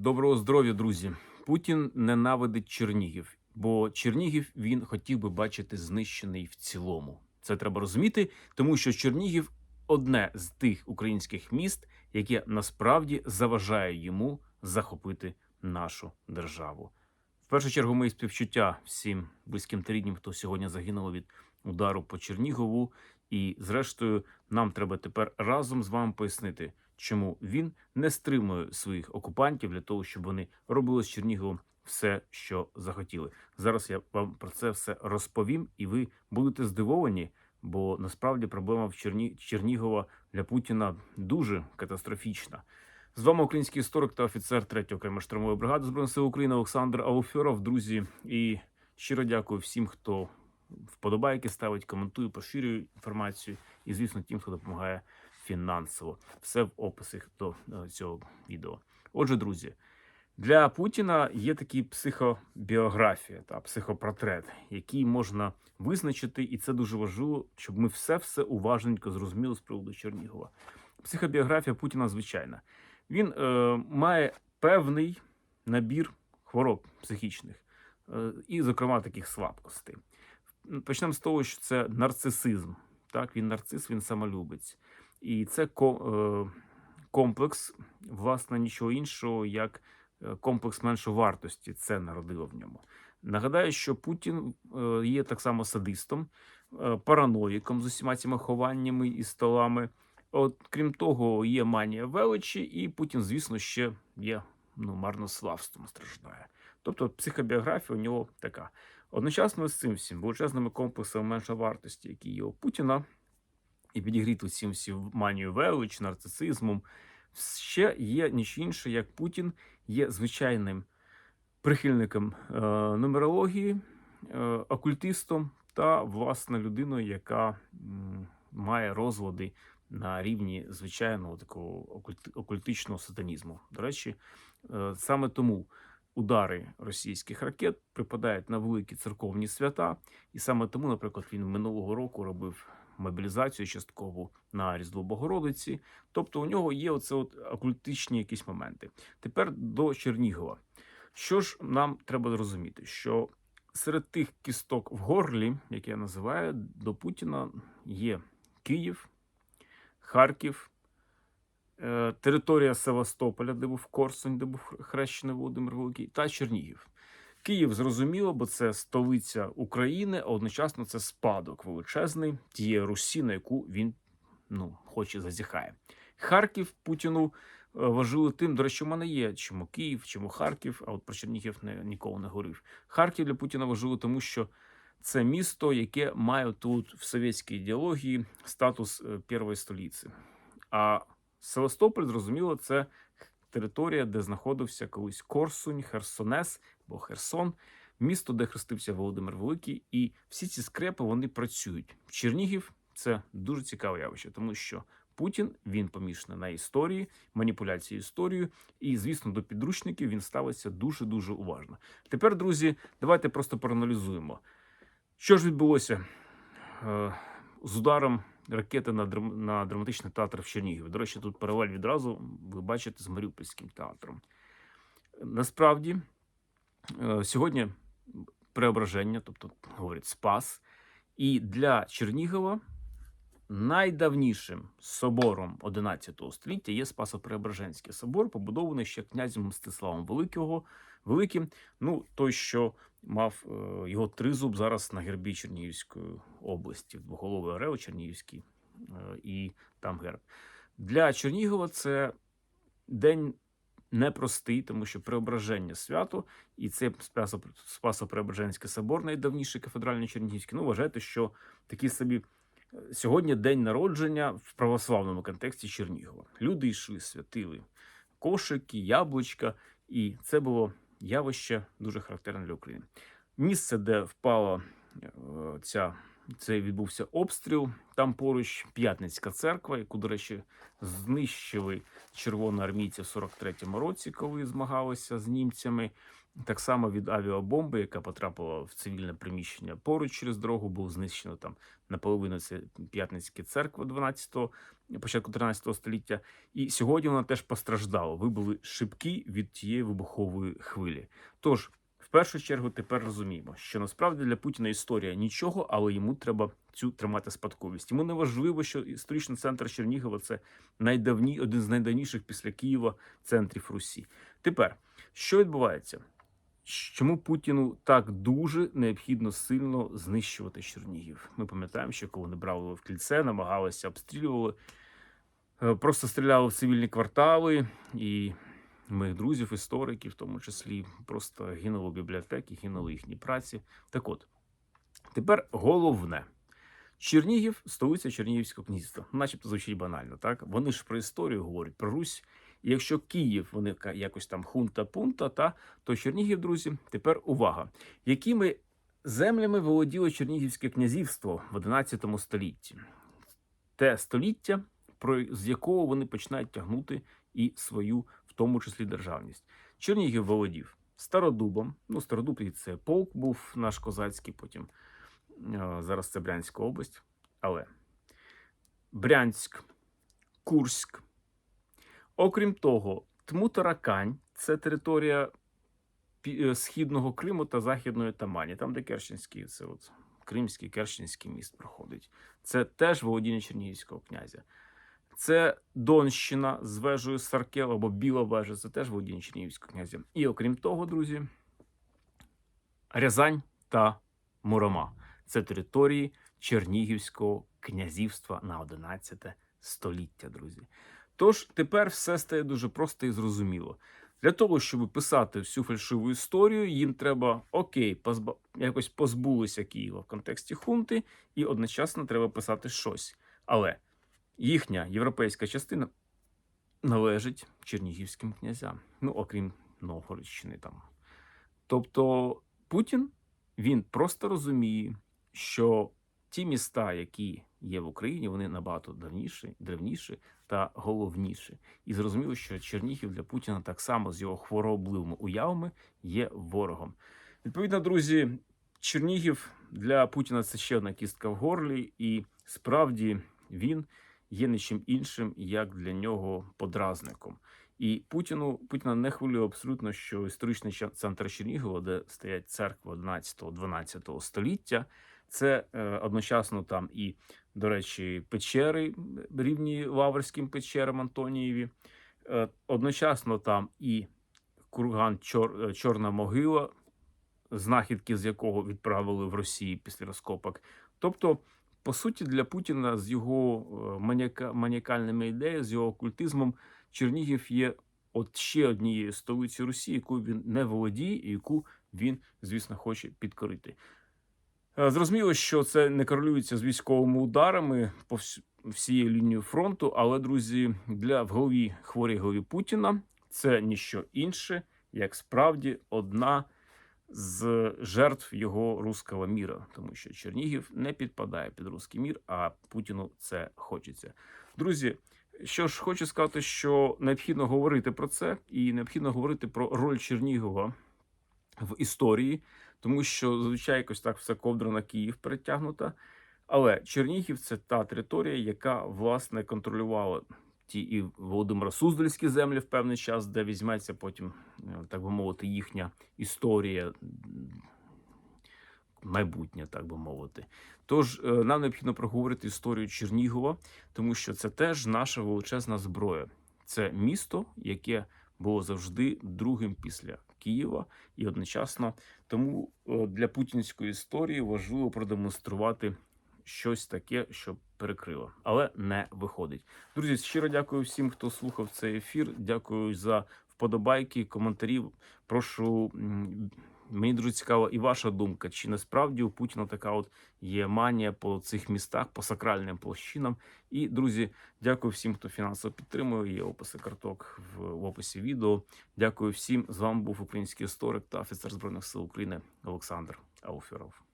Доброго здоров'я, друзі. Путін ненавидить Чернігів, бо Чернігів він хотів би бачити знищений в цілому. Це треба розуміти, тому що Чернігів одне з тих українських міст, яке насправді заважає йому захопити нашу державу. В першу чергу, мої співчуття всім близьким та рідним, хто сьогодні загинув від удару по Чернігову. І, зрештою, нам треба тепер разом з вами пояснити, чому він не стримує своїх окупантів для того, щоб вони робили з Черніговом все, що захотіли. Зараз я вам про це все розповім, і ви будете здивовані, бо насправді проблема в Черні... Чернігова для Путіна дуже катастрофічна. З вами український історик та офіцер 3-ї окремої штурмової бригади збройних сил України Олександр Ауфьоров. Друзі, і щиро дякую всім, хто вподобайки ставить, коментує, поширює інформацію, і звісно, тим, хто допомагає фінансово. Все в описах до е, цього відео. Отже, друзі, для Путіна є такі психобіографія та психопортрет, який можна визначити, і це дуже важливо, щоб ми все все уважненько зрозуміли з приводу Чернігова. Психобіографія Путіна звичайна. Він е, має певний набір хвороб психічних, е, і, зокрема, таких слабкостей. Почнемо з того, що це нарцисизм. Так, він нарцис, він самолюбець. І це е, комплекс, власне, нічого іншого, як е, комплекс меншовартості. Це народило в ньому. Нагадаю, що Путін е, є так само садистом, параноїком з усіма цими хованнями і столами. От, крім того, є манія величі, і Путін, звісно, ще є ну, марнославством страждає. Тобто психобіографія у нього така. Одночасно з цим всім величезними комплексами меншовартості, які є у Путіна, і підігріти цим всім манію велич, нарцисизмом, ще є ніч інше, як Путін є звичайним прихильником е, нумерології, е, окультистом та власне людиною, яка м, має розлади на рівні звичайного такого окульти- окультичного сатанізму. До речі, е, саме тому удари російських ракет припадають на великі церковні свята, і саме тому, наприклад, він минулого року робив мобілізацію часткову на Різдво Богородиці. Тобто у нього є оце от окультичні якісь моменти. Тепер до Чернігова. Що ж нам треба розуміти? Що серед тих кісток в горлі, як я називаю, до Путіна є Київ, Харків, е, територія Севастополя, де був Корсунь, де був хрещений Володимир Великий, та Чернігів. Київ зрозуміло, бо це столиця України, а одночасно це спадок величезний тієї Русі, на яку він ну, хоче зазіхає. Харків Путіну е, важливо тим, до речі, в мене є чому Київ, чому Харків, а от про Чернігів не, ніколи не говорив. Харків для Путіна важливо, тому що це місто, яке має тут в совєтській ідеології статус е, першої столиці. А Севастополь, зрозуміло, це територія, де знаходився колись Корсунь, Херсонес або Херсон, місто, де хрестився Володимир Великий, і всі ці скрепи вони працюють. Чернігів це дуже цікаве явище, тому що Путін він помішаний на історії, маніпуляції історією, і звісно, до підручників він ставиться дуже дуже уважно. Тепер, друзі, давайте просто проаналізуємо, що ж відбулося е, з ударом ракети на, драм... на драматичний театр в Чернігові. До речі, тут паралель відразу ви бачите з Маріупольським театром. Насправді, сьогодні преображення, тобто говорять спас, і для Чернігова найдавнішим собором 11 століття є Спасо-Преображенський собор, побудований ще князем Мстиславом Великого, Великим. Ну, той, що мав е, його тризуб зараз на гербі Чернігівської області, двоголовий орел Чернігівський, е, і там герб. Для Чернігова це день непростий, тому що преображення свято, і це Спасо- Спасо-Преображенський собор, найдавніший кафедральний Чернігівський. Ну, вважайте, що такий собі е, сьогодні день народження в православному контексті Чернігова. Люди йшли, святили кошики, яблучка, і це було явище дуже характерне для України. Місце, де впала е, ця це відбувся обстріл. Там поруч П'ятницька церква, яку, до речі, знищили червоноармійці в 43-му році, коли змагалися з німцями. Так само від авіабомби, яка потрапила в цивільне приміщення поруч через дорогу, був знищено там наполовину це П'ятницька церква 12-го, початку 13 століття. І сьогодні вона теж постраждала. Вибули шибки від тієї вибухової хвилі. Тож, в першу чергу, тепер розуміємо, що насправді для Путіна історія нічого, але йому треба цю тримати спадковість. Йому не важливо, що історичний центр Чернігова це найдавні, один з найдавніших після Києва центрів Русі. Тепер що відбувається? Чому Путіну так дуже необхідно сильно знищувати Чернігів? Ми пам'ятаємо, що коли вони брали в кільце, намагалися обстрілювали, е, просто стріляли в цивільні квартали, і моїх друзів, істориків, в тому числі, просто гинули бібліотеки, гинули їхні праці. Так от, тепер головне. Чернігів столиця Чернігівського князівства, начебто звучить банально, так вони ж про історію говорять про Русь. І якщо Київ вони якось там хунта-пунта, та то Чернігів, друзі, тепер увага, якими землями володіло Чернігівське князівство в 11 столітті, те століття, про з якого вони починають тягнути і свою, тому числі державність. Чернігів володів Стародубом. Ну, Стародуб це полк був наш козацький, потім е, зараз це Брянська область. Але Брянськ, Курськ. Окрім того, Тмутаракань це територія е, східного Криму та західної Тамані, там, де Керченський, це от Кримський Керченський міст проходить. Це теж володіння Чернігівського князя. Це Донщина з вежею Саркел або Біла вежа, це теж володіння Чернігівського князя. І окрім того, друзі, Рязань та Мурома це території Чернігівського князівства на 11 століття, друзі. Тож тепер все стає дуже просто і зрозуміло. Для того, щоб писати всю фальшиву історію, їм треба окей, позба... якось позбулися Києва в контексті хунти, і одночасно треба писати щось. Але їхня європейська частина належить чернігівським князям, ну окрім Новгородщини там. Тобто Путін він просто розуміє, що ті міста, які є в Україні, вони набагато давніші, древніші та головніші. І зрозуміло, що Чернігів для Путіна так само з його хворобливими уявами є ворогом. Відповідно, друзі, Чернігів для Путіна це ще одна кістка в горлі, і справді він є не чим іншим, як для нього подразником. І Путіну Путіна не хвилює абсолютно, що історичний центр Чернігова, де стоять церкви 11-12 століття, це е, одночасно там і, до речі, печери рівні Лаврським печерам Антонієві. Е, одночасно там і курган Чор, е, Чорна могила, знахідки з якого відправили в Росію після розкопок. Тобто, по суті, для Путіна з його е, маніака, маніакальними ідеями, з його окультизмом, Чернігів є от ще однією столицею Росії, яку він не володіє, і яку він, звісно, хоче підкорити. Е, Зрозуміло, що це не корелюється з військовими ударами по вс- всією лінією фронту, але, друзі, для в голові хворій голові Путіна це ніщо інше, як справді одна з жертв його руського міра, тому що Чернігів не підпадає під руський мір, а Путіну це хочеться. Друзі, що ж хочу сказати, що необхідно говорити про це, і необхідно говорити про роль Чернігова в історії, тому що зазвичай якось так все ковдра на Київ перетягнута. Але Чернігів це та територія, яка власне контролювала ті і Володимира Суздальські землі в певний час, де візьметься потім, е, так би мовити, їхня історія. Майбутнє, так би мовити. Тож е, нам необхідно проговорити історію Чернігова, тому що це теж наша величезна зброя. Це місто, яке було завжди другим після Києва, і одночасно тому е, для путінської історії важливо продемонструвати щось таке, що перекрило, але не виходить. Друзі, щиро дякую всім, хто слухав цей ефір. Дякую за вподобайки, коментарі. Прошу. Мені дуже цікава і ваша думка, чи насправді у Путіна така от є манія по цих містах, по сакральним площинам. І друзі, дякую всім, хто фінансово підтримує. Є описи карток в, описі відео. Дякую всім. З вами був український історик та офіцер збройних сил України Олександр Ауфіров.